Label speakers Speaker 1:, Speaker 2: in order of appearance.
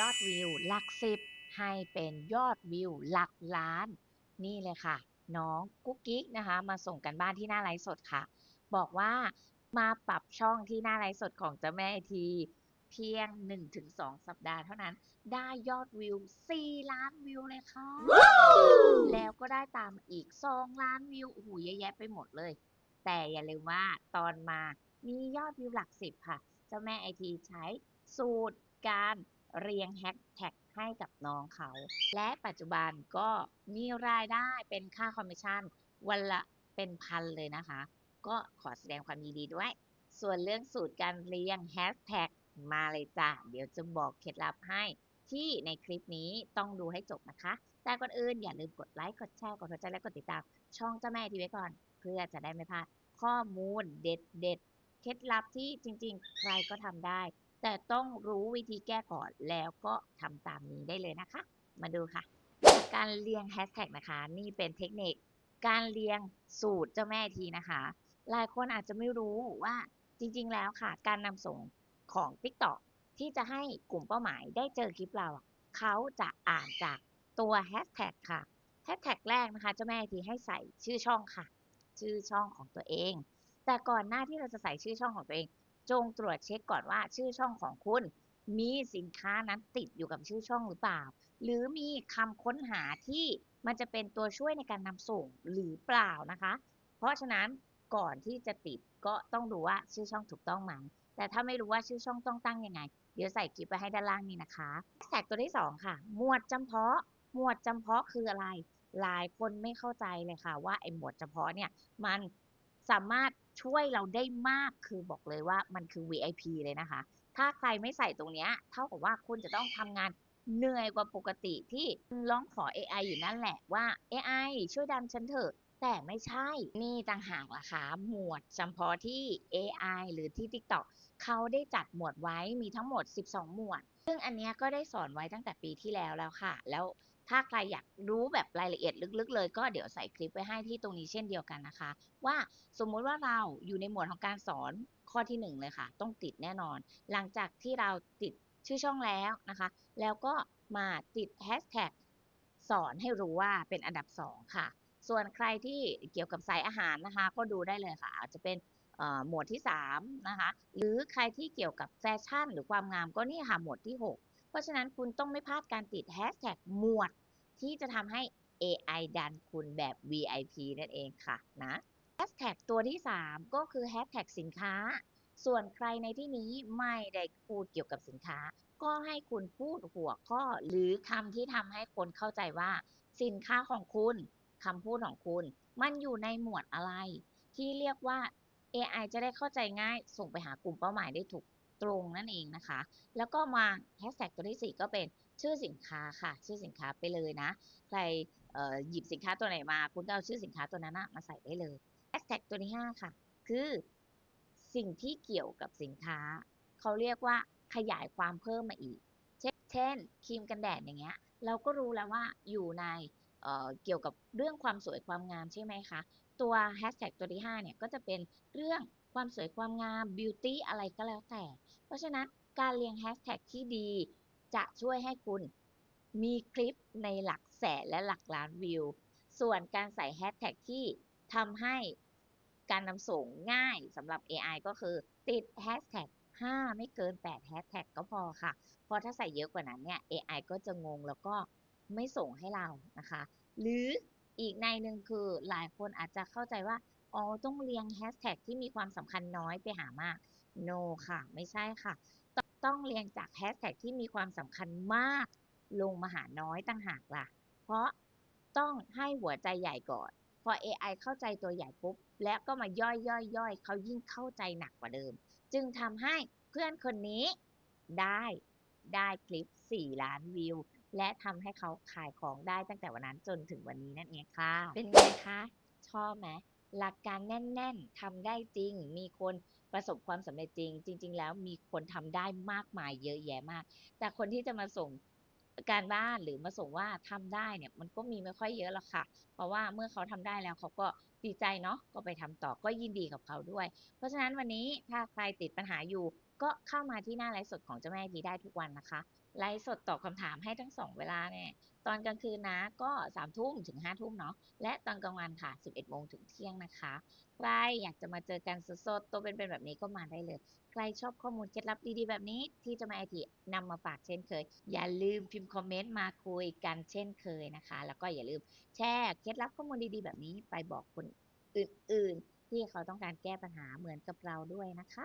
Speaker 1: ยอดวิวหลักสิบให้เป็นยอดวิวหลักล้าน นี่เลยค่ะ น้องกุ๊กกิ๊กนะคะ มาส่งกันบ้านที่หน้าไลฟ์สดค่ะ บอกว่ามาปรับช่องที่หน้าไลฟ์สดของเจ้าแม่ทีเพียง 1-2 สัปดาห์เท่านั้น ได้ยอดวิว 4 ล้านวิวเลยค่ะ แล้วก็ได้ตามมาอีก 2 ล้านวิวโอ้โหเยอะแยะไปหมดเลย แต่อย่าลืมว่าตอนมามียอดวิวหลักสิบค่ะ เจ้าแม่ไอทีใช้สูตรการ เรียงแฮชแท็กให้กับน้องเขา และปัจจุบันก็มีรายได้เป็นค่าคอมมิชชั่นวันละเป็นพันเลยนะคะ ก็ขอแสดงความยินดีด้วย ส่วนเรื่องสูตรการเรียงแฮชแท็กมาเลยจ้ะ เดี๋ยวจะบอกเคล็ดลับให้ที่ในคลิปนี้ต้องดูให้จบนะคะ แต่ก่อนอื่นอย่าลืมกดไลค์ กดแชร์ กดหัวใจและกดติดตาม ช่องเจ้าแม่ทีว้ก่อน เพื่อจะได้ไม่พลาดข้อมูลเด็ดเด็ดเคล็ดลับที่จริง ๆ ใครก็ทำได้ แต่ต้องรู้วิธีแก้ก่อนแล้วก็ทำตามนี้ได้เลยนะคะ มาดูค่ะ การเรียงแฮชแท็กนะคะ นี่เป็นเทคนิคการเรียงสูตรเจ้าแม่ทีนะคะ หลายคนอาจจะไม่รู้ว่าจริงๆแล้วค่ะ การนำส่งของ TikTok ที่จะให้กลุ่มเป้าหมายได้เจอคลิปเรา เขาจะอ่านจากตัวแฮชแท็กค่ะแฮชแท็กแรกนะคะเจ้าแม่ทีให้ใส่ชื่อช่องค่ะ ชื่อช่องของตัวเอง แต่ก่อนหน้าที่เราจะใส่ชื่อช่องของตัวเอง จงตรวจเช็คก่อนว่าชื่อช่องของคุณ มีสินค้านั้นติดอยู่กับชื่อช่องหรือเปล่า หรือมีคำค้นหาที่มันจะเป็นตัวช่วยในการนำส่งหรือเปล่านะคะ เพราะฉะนั้นก่อนที่จะติดก็ต้องดูว่าชื่อช่องถูกต้องไหมแต่ถ้าไม่รู้ว่าชื่อช่องต้องตั้งยังไง เดี๋ยวใส่คลิปไว้ให้ด้านล่างนี้นะคะแท็กตัวที่ 2 ค่ะ หมวดจำเพาะ หมวดจำเพาะคืออะไร หลายคนไม่เข้าใจเลยค่ะว่าไอ้หมวดจำเพาะเนี่ยมัน สามารถช่วยเราได้มากคือบอกเลยว่ามันคือ VIP เลยนะคะ ถ้าใครไม่ใส่ตรงนี้เท่ากับว่าคุณจะต้องทำงานเหนื่อยกว่าปกติที่ร้องขอ AI อยู่นั่นแหละว่า AI ช่วยดันฉันเถอะแต่ไม่ใช่นี่ต่างหากล่ะคะหมวดเฉพาะที่ AI หรือที่ TikTok เขาได้จัดหมวดไว้มีทั้งหมด 12 หมวด ซึ่งอันนี้ก็ได้สอนไว้ตั้งแต่ปีที่แล้วแล้วค่ะ แล้ว ถ้าใครอยากรู้แบบรายละเอียดลึกๆ เลย ก็เดี๋ยวใส่คลิปไว้ให้ที่ตรงนี้เช่นเดียวกันนะคะ ว่าสมมุติว่าเราอยู่ในหมวดของการสอนข้อที่หนึ่งเลยค่ะ ต้องติดแน่นอน หลังจากที่เราติดชื่อช่องแล้วนะคะ แล้วก็มาติดแฮชแท็กสอนให้รู้ว่าเป็นอันดับ 2 ค่ะ ส่วนใครที่เกี่ยวกับสายอาหารนะคะ ก็ดูได้เลยค่ะ อาจจะเป็นหมวดที่ 3 นะคะ หรือใครที่เกี่ยวกับแฟชั่น หรือความงามก็นี่ค่ะหมวดที่ 6 เพราะฉะนั้นคุณต้องไม่พลาดการติดแฮชแท็กหมวด ที่จะทำให้ AI ดันคุณแบบ VIP นั่นเองค่ะนะแฮชแท็กตัวที่ 3 ก็คือแฮชแท็กสินค้า ส่วนใครในที่นี้ไม่ได้พูดเกี่ยวกับสินค้า ก็ให้คุณพูดหัวข้อหรือคำที่ทำให้คนเข้าใจว่า สินค้าของคุณคำพูดของคุณ มันอยู่ในหมวดอะไร ที่เรียกว่า AI จะได้เข้าใจง่าย ส่งไปหากลุ่มเป้าหมายได้ถูก ตรงนั่นเองนะคะ แล้วก็มาแฮชแท็กตัวที่ 4 ก็เป็นชื่อสินค้าค่ะ ชื่อสินค้าไปเลยนะ ใครหยิบสินค้าตัวไหนมา คุณก็เอาชื่อสินค้าตัวนั้นมาใส่ได้เลยแฮชแท็กตัวที่ 5 ค่ะ คือสิ่งที่เกี่ยวกับสินค้า เขาเรียกว่าขยายความเพิ่มมาอีก เช่นเช่นครีมกันแดดอย่างเงี้ย เราก็รู้แล้วว่าอยู่ในเเกี่ยวกับเรื่องความสวยความงามใช่ไหมคะ ตัวแฮชแท็กตัวที่ 5 เนี่ยก็จะเป็นเรื่องความสวยความงาม beauty อะไรก็แล้วแต่ เพราะฉะนั้นการเรียงแฮชแท็กที่ดีจะช่วยให้คุณมีคลิปในหลักแสนและหลักล้านวิว ส่วนการใส่แฮชแท็กที่ทำให้การนำส่งง่ายสำหรับ AI ก็คือติดแฮชแท็ก5 ไม่เกิน8แฮชแท็กก็พอค่ะ เพราะถ้าใส่เยอะกว่านั้นเนี่ย AI ก็จะงงแล้วก็ไม่ส่งให้เรานะคะ หรืออีกในหนึ่งคือหลายคนอาจจะเข้าใจว่า อ๋อ ต้องเรียงแฮชแท็กที่มีความสำคัญน้อยไปหามาก no ค่ะ ไม่ใช่ค่ะต้องต้องเรียงจากแฮชแท็กที่มีความสำคัญมากลงมาหาน้อยต่างหากล่ะ เพราะต้องให้หัวใจใหญ่ก่อน พอ AI เข้าใจตัวใหญ่ปุ๊บ แล้วก็มาย่อยย่อยย่อยเขายิ่งเข้าใจหนักกว่าเดิม จึงทำให้เพื่อนคนนี้ได้ได้คลิป 4 ล้านวิว และทำให้เขาขายของได้ตั้งแต่วันนั้นจนถึงวันนี้นั่นเองค่ะ เป็นไงคะ ชอบไหม หลักการแน่น ๆทำได้จริง มีคนประสบความสำเร็จจริง จริง ๆ แล้วมีคนทำได้มากมายเยอะแยะมาก แต่คนที่จะมาส่งการบ้านหรือมาส่งว่าทำได้เนี่ยมันก็มีไม่ค่อยเยอะหรอกค่ะ เพราะว่าเมื่อเขาทำได้แล้วเขาก็ดีใจเนาะก็ไปทำต่อก็ยินดีกับเขาด้วย เพราะฉะนั้นวันนี้ถ้าใครติดปัญหาอยู่ ก็เข้ามาที่หน้าไลฟ์สดของเจ้าแม่ทีได้ทุกวันนะคะไลฟ์สดตอบคำถามให้ทั้งสองเวลาเนี่ยตอนกลางคืนนะก็สามทุ่มถึงห้าทุ่มเนาะและตอนกลางวันค่ะ 11โมงถึงเที่ยงนะคะ ใครอยากจะมาเจอกันสดๆตัวเป็นๆแบบนี้ก็มาได้เลย ใครชอบข้อมูลเคล็ดลับดีๆแบบนี้ ที่เจะมาไอทีนำมาฝากเช่นเคย อย่าลืมพิมพ์คอมเมนต์มาคุยกันเช่นเคยนะคะ แล้วก็อย่าลืมแชร์เคล็ดลับข้อมูลดีๆแบบนี้ไปบอกคน อื่น ๆ ที่เขาต้องการแก้ปัญหาเหมือนกับเราด้วยนะคะ